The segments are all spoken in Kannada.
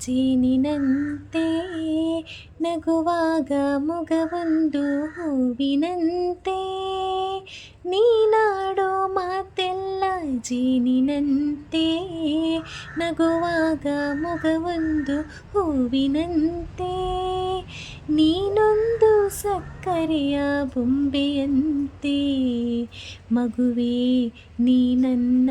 ಜೇನಿನಂತೆ ನಗುವಾಗ ಮೊಗವೊಂದು ಹೂವಿನಂತೆ ನೀನಾಡೋ ಮಾತೆಲ್ಲ ಜೇನಿನಂತೆ ನಗುವಾಗ ಮೊಗವೊಂದು ಹೂವಿನಂತೆ ನೀನೊಂದು ಸಕ್ಕರೆಯ ಬೊಂಬೆಯಂತೆ ಮಗುವೇ ನೀ ನನ್ನ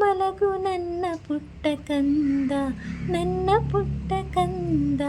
ಮಲಗು ನನ್ನ ಪುಟ್ಟ ಕಂದ ನನ್ನ ಪುಟ್ಟ ಕಂದ